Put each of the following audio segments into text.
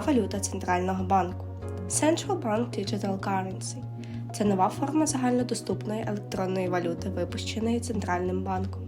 валюта центрального банку. Central Bank Digital Currency це нова форма загальнодоступної електронної валюти, випущеної центральним банком.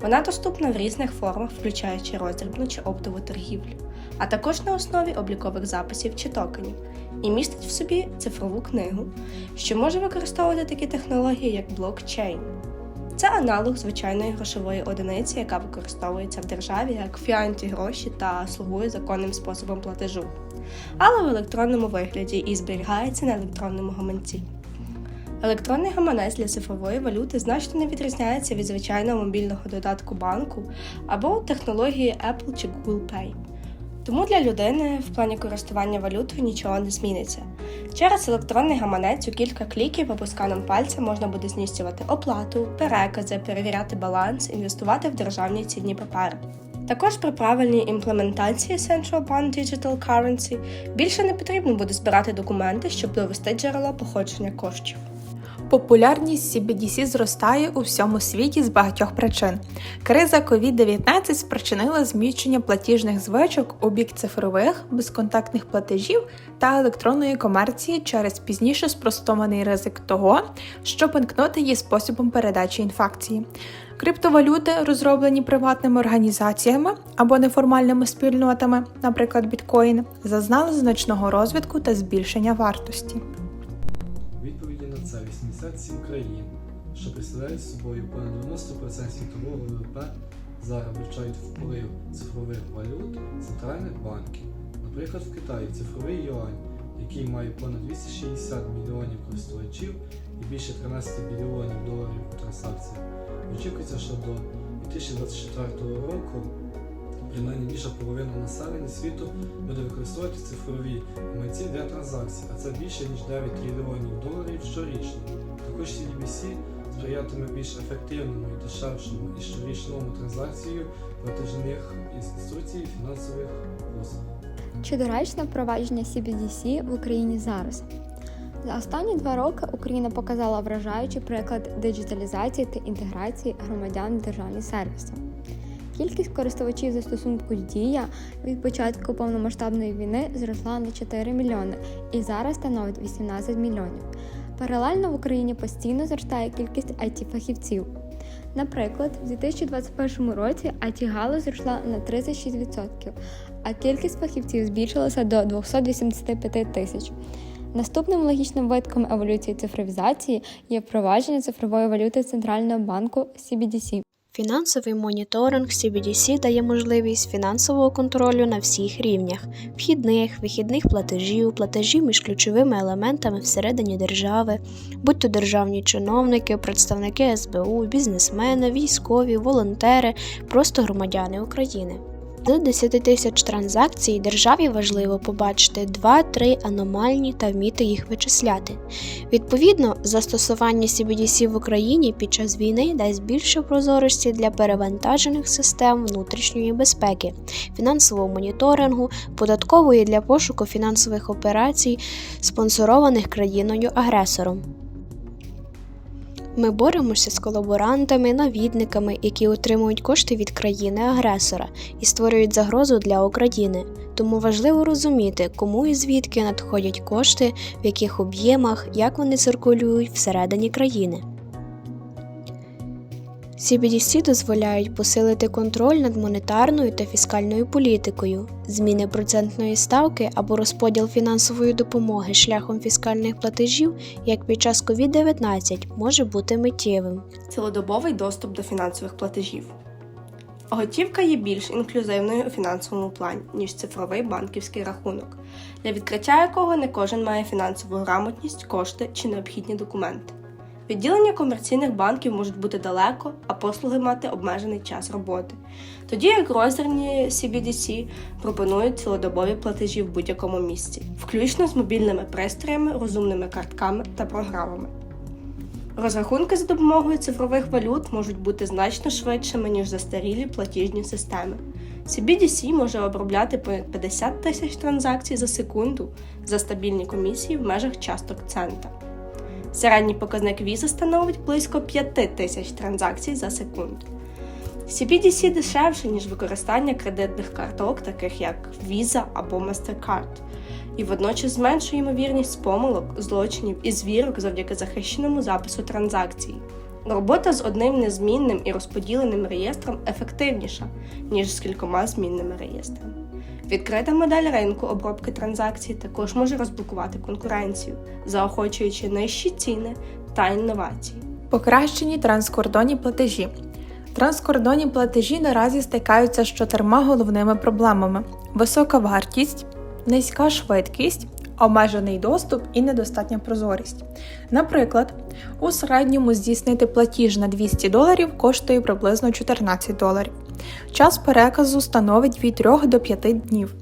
Вона доступна в різних формах, включаючи роздрібну чи оптову торгівлю, а також на основі облікових записів чи токенів, і містить в собі цифрову книгу, що може використовувати такі технології, як блокчейн. Це аналог звичайної грошової одиниці, яка використовується в державі як фіанті гроші та слугує законним способом платежу, але в електронному вигляді і зберігається на електронному гаманці. Електронний гаманець для цифрової валюти значно не відрізняється від звичайного мобільного додатку банку або технології Apple чи Google Pay. Тому для людини в плані користування валютою нічого не зміниться. Через електронний гаманець у кілька кліків або сканом пальця можна буде здійснювати оплату, перекази, перевіряти баланс, інвестувати в державні цінні папери. Також при правильній імплементації Central Bank Digital Currency більше не потрібно буде збирати документи, щоб довести джерело походження коштів. Популярність CBDC зростає у всьому світі з багатьох причин. Криза COVID-19 спричинила зміщення платіжних звичок у бік цифрових, безконтактних платежів та електронної комерції через пізніше спростований ризик того, що банкноти є способом передачі інфекції. Криптовалюти, розроблені приватними організаціями або неформальними спільнотами, наприклад, біткоін, зазнали значного розвитку та збільшення вартості. У відповіді на це 87 країн, що представляють собою понад 90% світового ВВП, зараз вивчають вплив цифрових валют центральних банків. Наприклад, в Китаї цифровий юань, який має понад 260 мільйонів користувачів і більше 13 мільйонів доларів у транзакціях. Очікується, що до 2024 року принаймні більша половина населення світу буде використовувати цифрові гаманці для транзакцій, а це більше ніж 9 трильйонів доларів щорічно. Також CDBC сприятиме більш ефективному і дешевшому і щорічному транзакцію платежних інституцій фінансових послуг. Чи доречно впровадження CBDC в Україні зараз? За останні два роки Україна показала вражаючий приклад диджиталізації та інтеграції громадян в державні сервіси. Кількість користувачів застосунку Дія від початку повномасштабної війни зросла на 4 мільйони і зараз становить 18 мільйонів. Паралельно в Україні постійно зростає кількість it фахівців Наприклад, у 2021 році it галузь зросла на 36%, а кількість фахівців збільшилася до 285 тисяч. Наступним логічним витком еволюції цифровізації є впровадження цифрової валюти Центрального банку CBDC. Фінансовий моніторинг CBDC дає можливість фінансового контролю на всіх рівнях вхідних, вихідних платежів, платежів між ключовими елементами всередині держави, будь то державні чиновники, представники СБУ, бізнесмени, військові, волонтери, просто громадяни України. З 10 тисяч транзакцій державі важливо побачити 2-3 аномальні та вміти їх вичисляти. Відповідно, застосування CBDC в Україні під час війни дасть більше прозорості для перевантажених систем внутрішньої безпеки, фінансового моніторингу, податкової для пошуку фінансових операцій, спонсорованих країною-агресором. Ми боремося з колаборантами, навідниками, які отримують кошти від країни-агресора і створюють загрозу для України. Тому важливо розуміти, кому і звідки надходять кошти, в яких об'ємах, як вони циркулюють всередині країни. CBDC дозволяють посилити контроль над монетарною та фіскальною політикою, зміни процентної ставки або розподіл фінансової допомоги шляхом фіскальних платежів, як під час COVID-19, може бути миттєвим. Цілодобовий доступ до фінансових платежів. Готівка є більш інклюзивною у фінансовому плані, ніж цифровий банківський рахунок, для відкриття якого не кожен має фінансову грамотність, кошти чи необхідні документи. Відділення комерційних банків можуть бути далеко, а послуги мати обмежений час роботи. Тоді як роздрібні CBDC пропонують цілодобові платежі в будь-якому місці, включно з мобільними пристроями, розумними картками та програмами. Розрахунки за допомогою цифрових валют можуть бути значно швидшими, ніж застарілі платіжні системи. CBDC може обробляти понад 50 тисяч транзакцій за секунду за стабільні комісії в межах часток цента. Середній показник віза становить близько 5 тисяч транзакцій за секунду. CBDC дешевше, ніж використання кредитних карток, таких як Visa або MasterCard, і водночас зменшує ймовірність помилок, злочинів і звірок завдяки захищеному запису транзакцій. Робота з одним незмінним і розподіленим реєстром ефективніша, ніж з кількома змінними реєстрами. Відкрита модель ринку обробки транзакцій також може розблокувати конкуренцію, заохочуючи нижчі ціни та інновації. Покращені транскордонні платежі. Транскордонні платежі наразі стикаються з чотирма головними проблемами: висока вартість, низька швидкість, обмежений доступ і недостатня прозорість. Наприклад, у середньому здійснити платіж на 200 доларів коштує приблизно 14 доларів. Час переказу становить від 3 до 5 днів.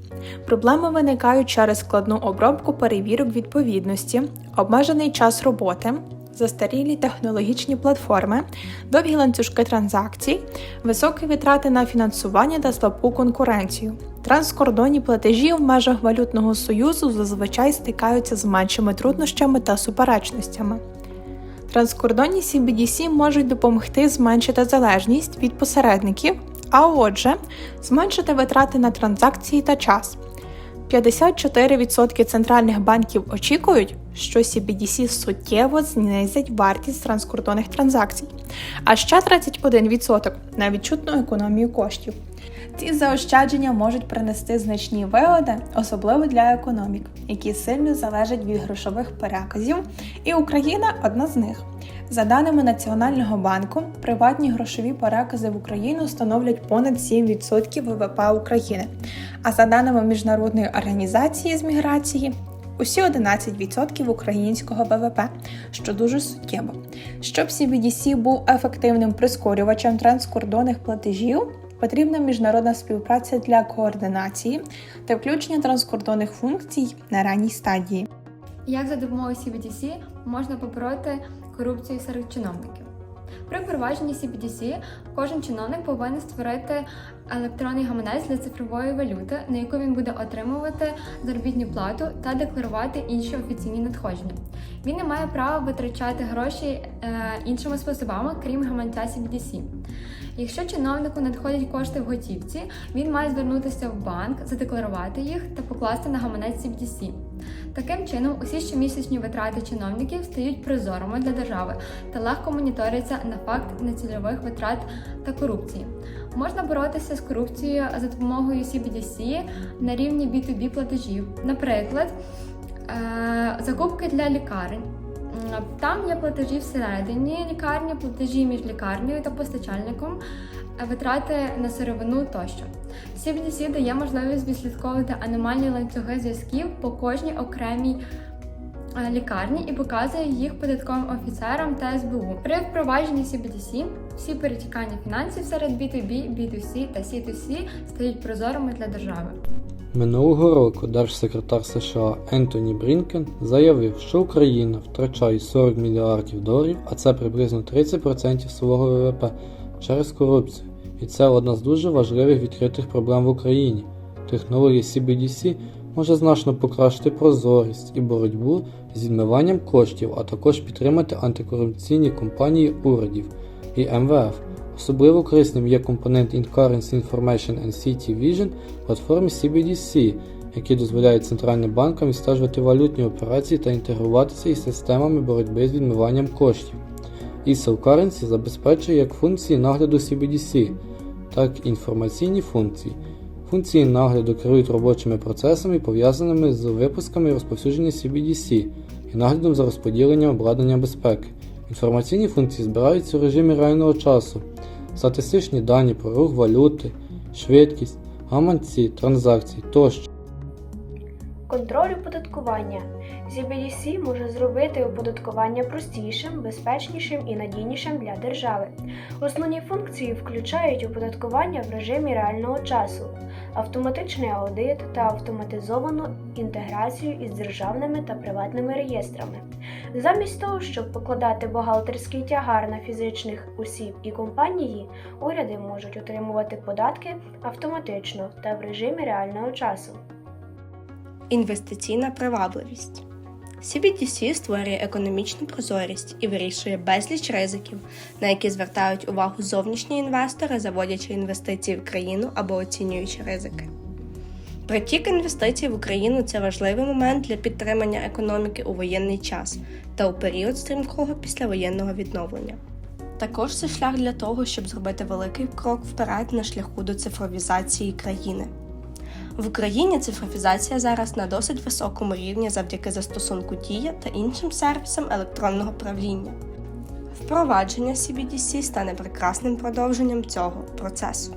Проблеми виникають через складну обробку перевірок відповідності, обмежений час роботи, застарілі технологічні платформи, довгі ланцюжки транзакцій, високі витрати на фінансування та слабку конкуренцію. Транскордонні платежі в межах валютного союзу зазвичай стикаються з меншими труднощами та суперечностями. Транскордонні CBDC можуть допомогти зменшити залежність від посередників, а отже, зменшити витрати на транзакції та час. 54% центральних банків очікують, що CBDC суттєво знизять вартість транскордонних транзакцій, а ще 31% на відчутну економію коштів. Ці заощадження можуть принести значні вигоди, особливо для економік, які сильно залежать від грошових переказів, і Україна одна з них. За даними Національного банку, приватні грошові перекази в Україну становлять понад 7% ВВП України. А за даними Міжнародної організації з міграції, усі 11% українського ВВП, що дуже суттєво. Щоб CBDC був ефективним прискорювачем транскордонних платежів, потрібна міжнародна співпраця для координації та включення транскордонних функцій на ранній стадії. Як за допомогою CBDC можна побороти корупцію серед чиновників? При впровадженні CBDC кожен чиновник повинен створити електронний гаманець для цифрової валюти, на яку він буде отримувати заробітну плату та декларувати інші офіційні надходження. Він не має права витрачати гроші е, іншими способами, крім гаманця CBDC. Якщо чиновнику надходять кошти в готівці, він має звернутися в банк, задекларувати їх та покласти на гаманець CBDC. Таким чином, усі щомісячні витрати чиновників стають прозорими для держави та легко моніторяться на факт нецільових витрат та корупції. Можна боротися з корупцією за допомогою CBDC на рівні B2B платежів. Наприклад, е, закупки для лікарень. Там є платежі всередині лікарні, платежі між лікарнею та постачальником, е, витрати на сировину тощо. CBDC дає можливість відслідковувати аномальні ланцюги зв'язків по кожній окремій е, лікарні і показує їх податковим офіцерам та СБУ. При впровадженні CBDC всі перетікання фінансів серед B2B, B2C та C2C стають прозорими для держави. Минулого року держсекретар США Ентоні Брінкен заявив, що Україна втрачає 40 мільярдів доларів, а це приблизно 30% свого ВВП через корупцію. І це одна з дуже важливих відкритих проблем в Україні. Технологія CBDC може значно покращити прозорість і боротьбу з відмиванням коштів, а також підтримати антикорупційні компанії урядів і МВФ. Особливо корисним є компонент In Currency Information and City Vision платформи CBDC, які дозволяють центральним банкам відстежувати валютні операції та інтегруватися із системами боротьби з відмиванням коштів. eSel Currency забезпечує як функції нагляду CBDC, так і інформаційні функції. Функції нагляду керують робочими процесами, пов'язаними з випусками і розповсюдженням CBDC і наглядом за розподіленням обладнання безпеки. Інформаційні функції збираються у режимі реального часу, статистичні дані про рух валюти, швидкість, гаманці, транзакцій тощо. Контроль оподаткування. CBDC може зробити оподаткування простішим, безпечнішим і надійнішим для держави. Основні функції включають оподаткування в режимі реального часу, автоматичний аудит та автоматизовану інтеграцію із державними та приватними реєстрами. Замість того, щоб покладати бухгалтерський тягар на фізичних осіб і компанії, уряди можуть отримувати податки автоматично та в режимі реального часу. Інвестиційна привабливість. CBDC створює економічну прозорість і вирішує безліч ризиків, на які звертають увагу зовнішні інвестори, заводячи інвестиції в країну або оцінюючи ризики. Притік інвестицій в Україну це важливий момент для підтримання економіки у воєнний час та у період стрімкого післявоєнного відновлення. Також це шлях для того, щоб зробити великий крок вперед на шляху до цифровізації країни. В Україні цифровізація зараз на досить високому рівні завдяки застосунку Дія та іншим сервісам електронного правління. Впровадження CBDC стане прекрасним продовженням цього процесу.